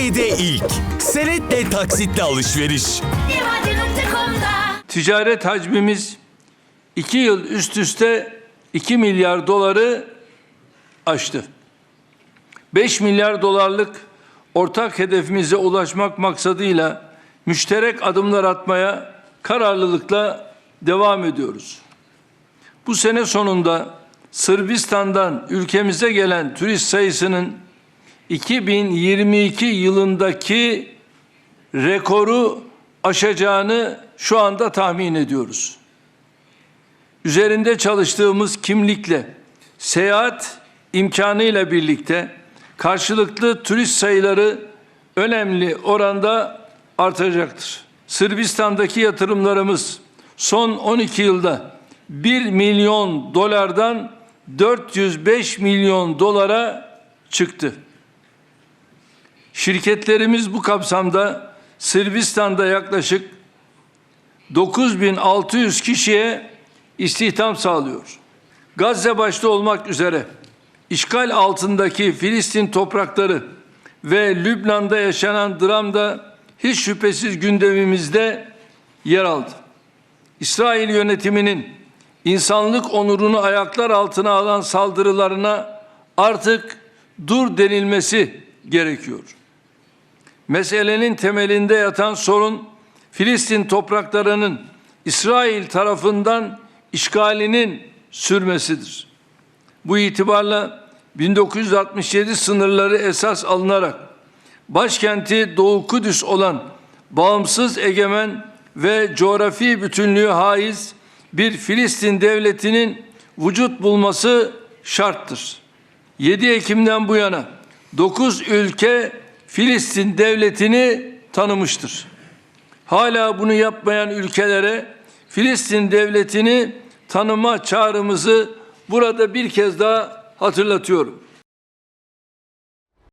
Türkiye'de ilk. Senetle taksitle alışveriş. Ticaret hacmimiz 2 yıl üst üste 2 milyar doları aştı. 5 milyar dolarlık ortak hedefimize ulaşmak maksadıyla müşterek adımlar atmaya kararlılıkla devam ediyoruz. Bu sene sonunda Sırbistan'dan ülkemize gelen turist sayısının 2022 yılındaki rekoru aşacağını şu anda tahmin ediyoruz. Üzerinde çalıştığımız kimlikle seyahat imkanıyla birlikte karşılıklı turist sayıları önemli oranda artacaktır. Sırbistan'daki yatırımlarımız son 12 yılda 1 milyon dolardan 405 milyon dolara çıktı. Şirketlerimiz bu kapsamda Sırbistan'da yaklaşık 9600 kişiye istihdam sağlıyor. Gazze başta olmak üzere işgal altındaki Filistin toprakları ve Lübnan'da yaşanan dram da hiç şüphesiz gündemimizde yer aldı. İsrail yönetiminin insanlık onurunu ayaklar altına alan saldırılarına artık dur denilmesi gerekiyor. Meselenin temelinde yatan sorun Filistin topraklarının İsrail tarafından işgalinin sürmesidir. Bu itibarla 1967 sınırları esas alınarak başkenti Doğu Kudüs olan bağımsız egemen ve coğrafi bütünlüğü haiz bir Filistin devletinin vücut bulması şarttır. 7 Ekim'den bu yana 9 ülke Filistin devletini tanımıştır. Hala bunu yapmayan ülkelere Filistin devletini tanıma çağrımızı burada bir kez daha hatırlatıyorum.